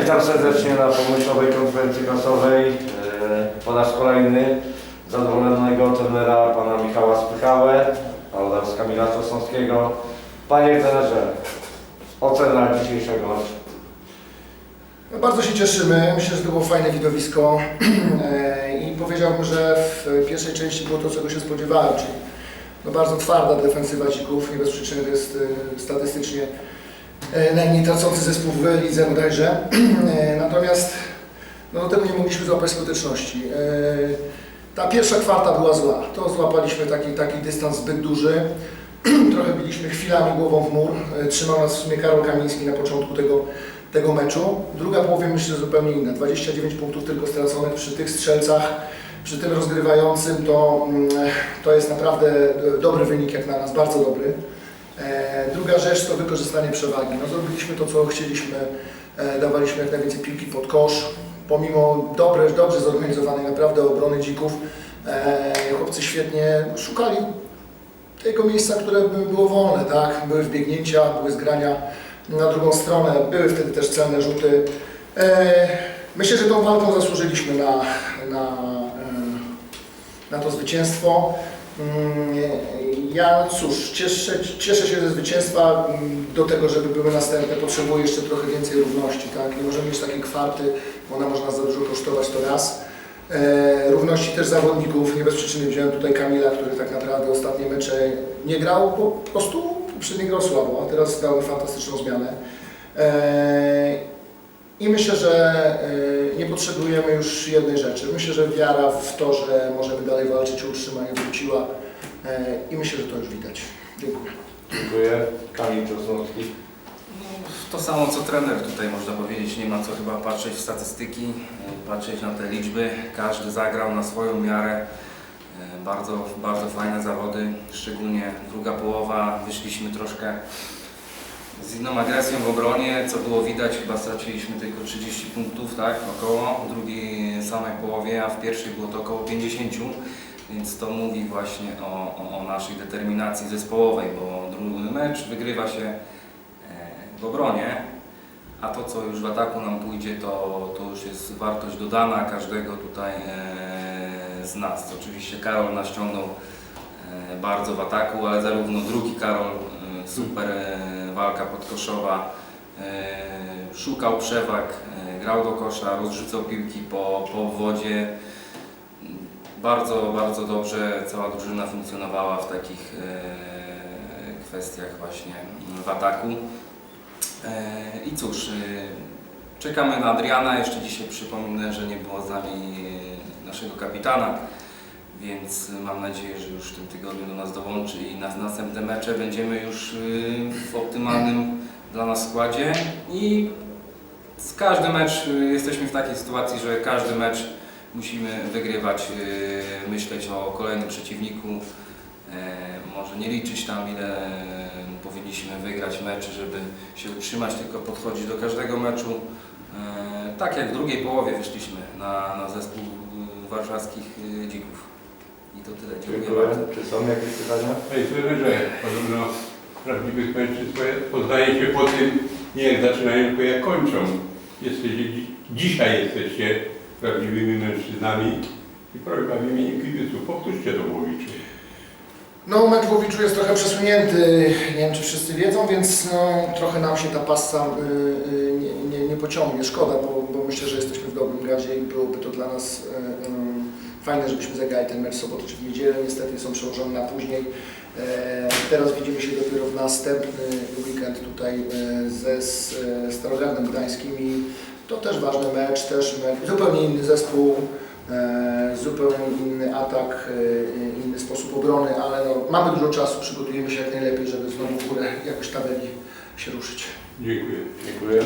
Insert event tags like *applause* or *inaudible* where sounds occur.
Witam serdecznie na pomysłowej konferencji prasowej. E, Po raz kolejny zadowolonego trenera pana Michała Spychałę oraz Kamila Sosnowskiego. Panie trenerze, ocena dzisiejszego. No bardzo się cieszymy. Myślę, że to było fajne widowisko *clears throat* E, i powiedziałbym, że w pierwszej części było to, czego się spodziewałem, czyli no bardzo twarda defensywa Dzików. Nie bez przyczyny to jest e, statystycznie najmniej tracący zespół w lidze bodajże. *clears throat* E, Natomiast no, tego nie mogliśmy złapać skuteczności. E, Ta pierwsza kwarta była zła. To złapaliśmy taki, taki dystans zbyt duży. *clears throat* Trochę byliśmy chwilami głową w mur. E, Trzymał nas w sumie Karol Kamiński na początku tego tego meczu. Druga połowa myślę zupełnie inna. 29 punktów tylko straconych przy tych strzelcach, przy tym rozgrywającym to, mm, to jest naprawdę e, dobry wynik jak na nas, bardzo dobry. E, Druga rzecz to wykorzystanie przewagi. No, zrobiliśmy to, co chcieliśmy, e, dawaliśmy jak najwięcej piłki pod kosz. Pomimo dobre, dobrze zorganizowanej naprawdę obrony dzików, e, chłopcy świetnie szukali tego miejsca, które by było wolne, tak? Były wbiegnięcia, były zgrania na drugą stronę, były wtedy też celne rzuty. Myślę, że tą walką zasłużyliśmy na, na, na to zwycięstwo. Mm, Ja cóż, cieszę, cieszę się ze zwycięstwa. Mm, Do tego, żeby były następne, potrzebuję jeszcze trochę więcej równości. Tak? Nie możemy mieć takiej kwarty, bo ona może za dużo kosztować, to raz. E, równości też zawodników. Nie bez przyczyny wziąłem tutaj Kamila, który tak naprawdę ostatnie mecze nie grał, bo po prostu poprzednio grał słabo, a teraz dały fantastyczną zmianę. E, I myślę, że e, nie potrzebujemy już jednej rzeczy. Myślę, że wiara w to, że możemy dalej walczyć o utrzymanie wróciła e, i myślę, że to już widać. Dziękuję. Dziękuję. Kamil Sosnowski. No, to samo co trener tutaj można powiedzieć, nie ma co chyba patrzeć w statystyki, e, patrzeć na te liczby. Każdy zagrał na swoją miarę. Bardzo, bardzo fajne zawody, szczególnie druga połowa. Wyszliśmy troszkę z inną agresją w obronie, co było widać, chyba straciliśmy tylko 30 punktów, tak, około, w drugiej samej połowie, a w pierwszej było to około 50, więc to mówi właśnie o, o, o naszej determinacji zespołowej, bo drugi mecz wygrywa się e, w obronie, a to co już w ataku nam pójdzie, to, to już jest wartość dodana każdego tutaj e, z nas. Oczywiście Karol nas ściągnął e, bardzo w ataku, ale zarówno drugi Karol, e, super e, walka podkoszowa, e, szukał przewag, e, grał do kosza, rozrzucał piłki po, po obwodzie. Bardzo, bardzo dobrze cała drużyna funkcjonowała w takich e, kwestiach właśnie w ataku. E, I cóż, e, czekamy na Adriana. Jeszcze dzisiaj przypomnę, że nie było z nami e, naszego kapitana, więc mam nadzieję, że już w tym tygodniu do nas dołączy i na następne mecze będziemy już e, w optymalnym dla nas składzie. I z każdy mecz e, jesteśmy w takiej sytuacji, że każdy mecz musimy wygrywać, e, myśleć o kolejnym przeciwniku. E, Może nie liczyć tam ile powinniśmy wygrać meczy, żeby się utrzymać, tylko podchodzić do każdego meczu. E, Tak jak w drugiej połowie wyszliśmy na, na zespół warszawskich dzików. I to tyle. Dziękuję Dziękuję. bardzo. Czy są jakieś pytania? Panie trenerze, podobno prawdziwych mężczyzn poznaje się po tym, nie jak zaczynają, tylko jak kończą. Jesteście, dzi- dzisiaj jesteście prawdziwymi mężczyznami i prośba w imieniu kibiców, powtórzcie to Łowiczu. No, mecz w Łowiczu jest trochę przesunięty, nie wiem czy wszyscy wiedzą, więc no, trochę nam się ta passa y, y, nie, nie, nie pociągnie. Szkoda, bo, bo myślę, że jesteśmy w dobrym gazie i byłoby to dla nas y, y, fajne, żebyśmy zagrali ten mecz w sobotę czy w niedzielę. Niestety są przełożone na później. E, teraz widzimy się dopiero w następny weekend tutaj e, ze e, Starogardem Gdańskim i to też ważny mecz, też mecz, zupełnie inny zespół. Zupełnie inny atak, inny sposób obrony, ale no, mamy dużo czasu, przygotujemy się jak najlepiej, żeby znowu w górę jakoś tabeli się ruszyć. Dziękuję. Dziękuję.